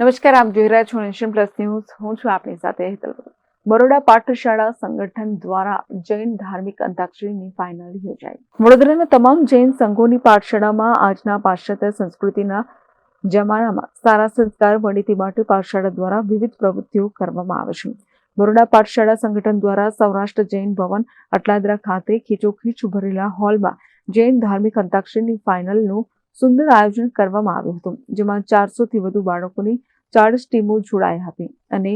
નમસ્કાર, આપ જોઈ રહ્યા છો નેશન પ્લસ ન્યૂઝ હું છું આપની સાથે હેતલ. બરોડા પાઠશાળા સંગઠન દ્વારા જૈન ધાર્મિક અંતાક્ષરીની ફાઇનલ યોજાઈ. વડોદરાના તમામ જૈન સંઘોની પાઠશાળામાં આજના પાશ્ચાત્ય સંસ્કૃતિના જમાનામાં સારા સંસ્કાર મળે તે માટે પાઠશાળા દ્વારા વિવિધ પ્રવૃત્તિઓ કરવામાં આવે છે. બરોડા પાઠશાળા સંગઠન દ્વારા સૌરાષ્ટ્ર જૈન ભવન, અટલાદરા ખાતે ખીચોખીચ ભરેલા હોલમાં જૈન ધાર્મિક અંતાક્ષરીની ફાઇનલનું સુંદર આયોજન કરવામાં આવ્યું હતું, જેમાં ચારસોથી વધુ બાળકોની ચાળીસ ટીમો જોડાઈ હતી અને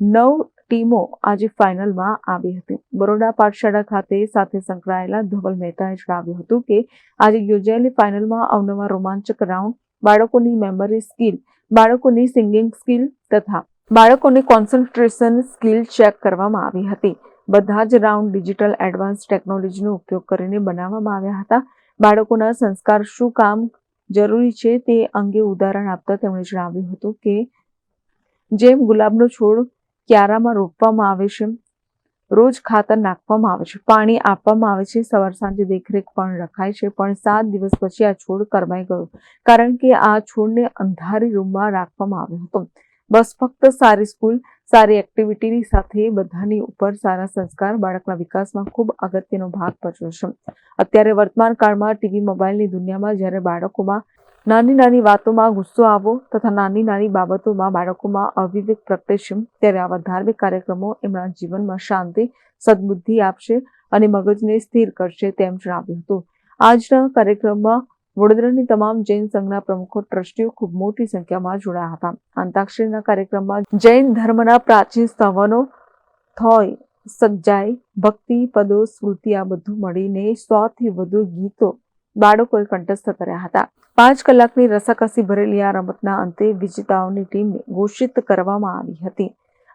નવ ટીમો આજે ફાઇનલમાં આવી હતી. બરોડા પાઠશાળા ખાતે સાથે સંકળાયેલા ધવલ મહેતાએ જણાવ્યું હતું કે, આજે યોજાયેલી ફાઇનલમાં અવનવા રોમાંચક રાઉન્ડ, બાળકોની મેમરી સ્કિલ, બાળકોની સિંગિંગ સ્કિલ તથા બાળકોની કોન્સન્ટ્રેશન સ્કિલ ચેક કરવામાં આવી હતી. બધા જ રાઉન્ડ ડિજિટલ એડવાન્સ ટેકનોલોજીનો ઉપયોગ કરીને બનાવવામાં આવ્યા હતા. બાળકોના સંસ્કાર શું કામ જરૂરી છે તે અંગે ઉદાહરણ આપતા તેમણે જણાવ્યું હતું કે, જેમ ગુલાબનો છોડ ક્યારામાં રોપવામાં આવે છે, રોજ ખાતર નાખવામાં આવે છે, પાણી આપવામાં આવે છે, સવાર સાંજે દેખરેખ પણ રખાય છે, પણ સાત દિવસ પછી આ છોડ કરમાઈ ગયો, કારણ કે આ છોડને અંધારી રૂમમાં રાખવામાં આવ્યો હતો. બસ ફક્ત સારી સ્કૂલ સારી એક્ટિવિટીની સાથે બધાની ઉપર સારા સંસ્કાર બાળકના વિકાસમાં ખૂબ અગત્યનો ભાગ ભજવે છે. અત્યારે વર્તમાન કાળમાં ટીવી મોબાઈલની દુનિયામાં જ્યારે બાળકોમાં નાની નાની વાતોમાં ગુસ્સો આવવો તથા નાની નાની બાબતોમાં બાળકોમાં અવિવેક પ્રગટે ત્યારે આવા ધાર્મિક કાર્યક્રમો એમના જીવનમાં શાંતિ, સદબુદ્ધિ આપશે અને મગજને સ્થિર કરશે તેમ જણાવ્યું હતું. આજના કાર્યક્રમમાં વડોદરાની તમામ જૈન સંઘના પ્રમુખો ટ્રસ્ટીઓ ખૂબ મોટી સંખ્યામાં જોડાયા હતા. અંતાક્ષરીના કાર્યક્રમમાં જૈન ધર્મના પ્રાચીન સ્થવનો થોય, સજ્જાઈ, ભક્તિ, પદો, સ્મૃતિ આ બધું મળીને સોથી વધુ ગીતો બાળકોએ કંઠસ્થ કર્યા હતા. પાંચ કલાકની રસાકસી ભરેલી આ રમતના અંતે વિજેતાઓની ટીમને ઘોષિત કરવામાં આવી હતી.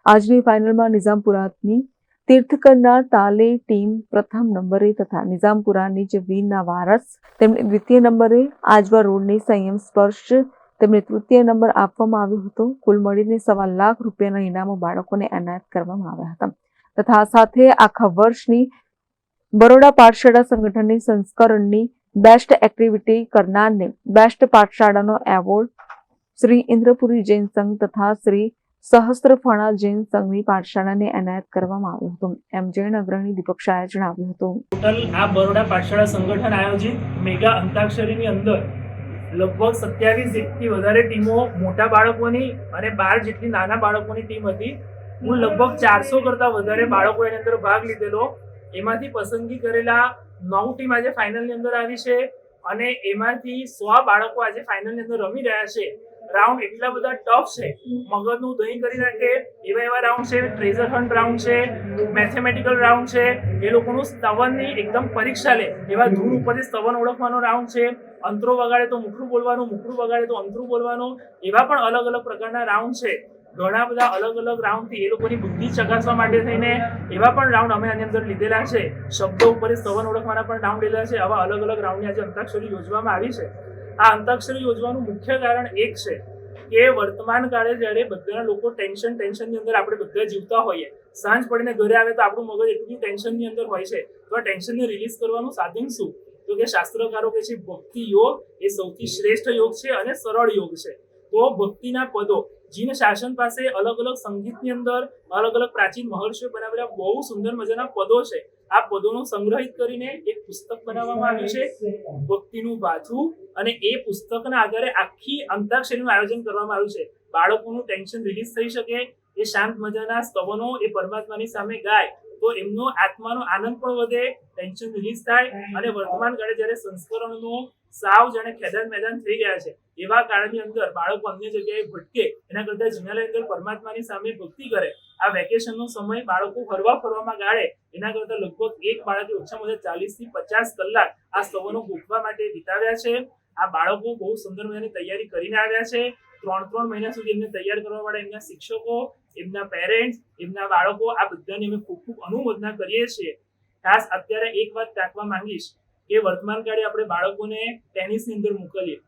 આજની ફાઇનલમાં નિઝામપુરાની તીર્થકરના તાલે ટીમ પ્રથમ નંબરે તથા નિઝામપુરાની જે વીરના વારસ, તેમણે દ્વિતીય નંબરે આજવા રોડની સંયમ સ્પર્શ તેમને તૃતીય નંબર આપવામાં આવ્યો હતો. કુલ મળીને સવા લાખ રૂપિયાના ઇનામો બાળકોને એનાયત કરવામાં આવ્યા હતા. તથા સાથે આખા વર્ષની બરોડા પાઠશાળા સંગઠનની સંસ્કરણની બેસ્ટ એક્ટિવિટી કરનારને બેસ્ટ પાઠશાળાનો એવોર્ડ શ્રી ઇન્દ્રપુરી જૈન સંઘ તથા શ્રી સહસ્ત્રફણા જૈન સંઘની પાઠશાળાને એનાયત કરવામાં આવ્યું હતું. એમ જૈન અગ્રણી દીપક શાહે જણાવ્યું હતું. ટોટલ આ બરોડા પાઠશાળા સંગઠન આયોજિત મેગા અંતાક્ષરીની અંદર લગભગ સત્યાવીસ જેટલી વધારે ટીમો મોટા બાળકોની અને બાર જેટલી નાના બાળકોની ટીમ હતી. હું લગભગ ચારસો કરતાં વધારે બાળકો એની અંદર ભાગ લીધેલો. એમાંથી પસંદગી કરેલા નવ ટીમ આજે ફાઇનલની અંદર આવી છે અને એમાંથી સો બાળકો આજે ફાઇનલની અંદર રમી રહ્યા છે. રાઉન્ડ એટલા બધા ટફ છે. મગજનું દહીં કરી નાખે, એવા એવા રાઉન્ડ છે ટ્રેઝર હન્ટ રાઉન્ડ છે મેથેમેટિકલ રાઉન્ડ છે. એ લોકોનું સ્તવનની એકદમ પરીક્ષા લે. એવા ધૂળ ઉપરથી સ્તવન ઓળખવાનો રાઉન્ડ છે. અંતરો વગાડે તો મુખરું બોલવાનું, મુખરું વગાડે તો અંતરું બોલવાનું. એવા પણ અલગ અલગ પ્રકારના રાઉન્ડ છે. ઘણા બધા અલગ અલગ રાઉન્ડથી એ લોકોની બુદ્ધિ ચકાસવા માટે થઈને એવા પણ રાઉન્ડ અમે આની અંદર લીધેલા છે. શબ્દો ઉપર સ્તવન ઓળખવાના પણ રાઉન્ડ લીધેલા છે. આવા અલગ અલગ રાઉન્ડની આજે અંતાક્ષરી યોજવામાં આવી છે. આ અંતાક્ષરી યોજવાનું મુખ્ય કારણ એક છે કે વર્તમાન કાળે જ્યારે બધા લોકો ટેન્શન, ટેન્શનની અંદર આપણે બધા જીવતા હોઈએ. સાંજ પડીને ઘરે આવે તો આપણું મગજ એટલું ટેન્શનની અંદર હોય છે. તો આ ટેન્શનને રિલીઝ કરવાનું સાધન શું? તો કે શાસ્ત્રકારો કે છે ભક્તિ યોગ એ સૌથી શ્રેષ્ઠ યોગ છે અને સરળ યોગ છે. તો ભક્તિના પદો. જીન શાસન પાસે અલગ અલગ સંગીતની અંદર અલગ અલગ પ્રાચીન મહર્ષિઓ બનાવેલા બહુ સુંદર મજાના પદો છે. આ પદોનું સંગ્રહિત કરીને એક પુસ્તક બનાવવામાં આવ્યું છે, ભક્તિનું બાથું અને એ પુસ્તકના આધારે આખી અંતાક્ષરીનું આયોજન કરવામાં આવ્યું છે. બાળકોનું ટેન્શન રિલીઝ થઈ શકે, એ શાંત મજાના સ્તવનો, એ પરમાત્માની સામે ગાય, તો એમનો આત્માનો આનંદ પણ વધે, ટેન્શન રિલીઝ થાય. અને વર્તમાન કાળે જ્યારે સંસ્કરણનો સાવ જાણે ખેદાન મેદાન થઈ ગયા છે, એવા કાળની અંદર બાળકો અન્ય જગ્યાએ ભટકે, એના કરતા જિનાલય અંદર પરમાત્માની સામે ભક્તિ કરે આ વેકેશનનો સમય બાળકો ફરવા ફરવામાં ગાળે. એના કરતા લગભગ એક બાળકે ઓછામાં ઓછા ચાલીસથી પચાસ કલાક આ સ્તવનો ગોઠવા માટે વિતાવ્યા છે. આ બાળકો બહુ સુંદર મજાની તૈયારી કરીને આવ્યા છે. ત્રણ ત્રણ મહિના સુધી એમને તૈયાર કરવા વાળા એમના શિક્ષકો, એમના પેરેન્ટ્સ એમના બાળકો, આ બધાને અમે ખૂબ ખૂબ અનુમોદના કરીએ છીએ. ખાસ અત્યારે એક વાત ટાંકવા માંગીશ કે વર્તમાન કાળે આપણે બાળકોને ટેનિસની અંદર મોકલીએ,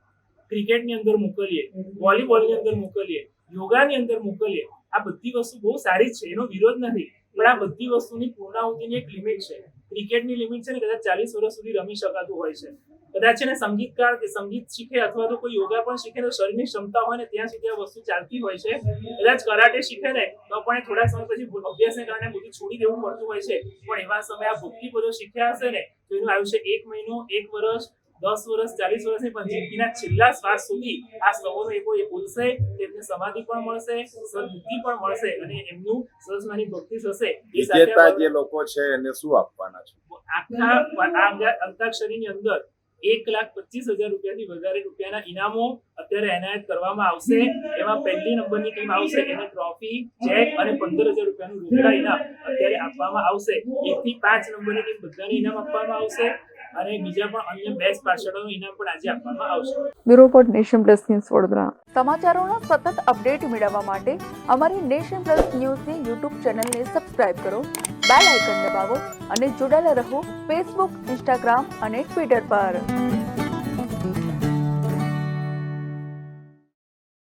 ક્રિકેટની અંદર મોકલીએ, વોલીબોલની અંદર મોકલીએ, યોગાની અંદર મોકલીએ. આ બધી વસ્તુ બહુ સારી છે, એનો વિરોધ નથી. પણ આ બધી વસ્તુની પૂર્ણાહુતિની એક લિમિટ છે. ક્રિકેટની લિમિટ છે ને કદાચ ચાલીસ વર્ષ સુધી રમી શકાતું હોય છે. કદાચ છે ને સંગીતકાર કે સંગીત શીખે અથવા તો કોઈ યોગા પણ શીખે તો શરીરની ક્ષમતા હોય ને ત્યાં સુધી આ વસ્તુ ચાલતી હોય છે. કદાચ કરાટે શીખે ને તો પણ થોડા સમય પછી અભ્યાસને કારણે બધું છોડી દેવું પડતું હોય છે. પણ એવા સમય આ ભક્તિ બધો શીખ્યા હશે ને તો એનું આયુષ્ય એક મહિનો, એક વર્ષ દસ વર્ષ ચાલીસ વર્ષની પણ જિંદગીના છેલ્લા શ્વાસ સુધી આ એકો એ બોલશે તેમને સમાધિ પણ મળશે સદબુદ્ધિ પણ મળશે અને એમનું સરસમાની ભક્તિ થશે. વિજેતા જે લોકો છે એને શું આપવાના છે? આખા અંતાક્ષરીની અંદર એક લાખ પચીસ હજાર રૂપિયાથી વધારે રૂપિયાના ઇનામો અત્યારે એનાયત કરવામાં આવશે. એમાં પહેલી નંબરની ટીમ આવશે એને ટ્રોફી ચેક અને પંદર હજાર રૂપિયાનું રોકડા ઇનામ અત્યારે આપવામાં આવશે. એક થી પાંચ નંબરની ટીમ બધાને ઇનામ આપવામાં આવશે. અને બીજા પણ અન્ય બેસ્ટ પાર્ષદોનું ઇનામ પણ આજે આપવામાં આવશે. Bureau report Nation Plus News Vadodara. સમાચારોના સતત અપડેટ મેળવવા માટે અમારી નેશન પ્લસ ન્યૂઝની યુટ્યુબ ચેનલને સબસ્ક્રાઇબ કરો બેલ આઇકન દબાવો અને જોડાયેલા રહો ફેસબુક ઇન્સ્ટાગ્રામ અને ટ્વિટર પર.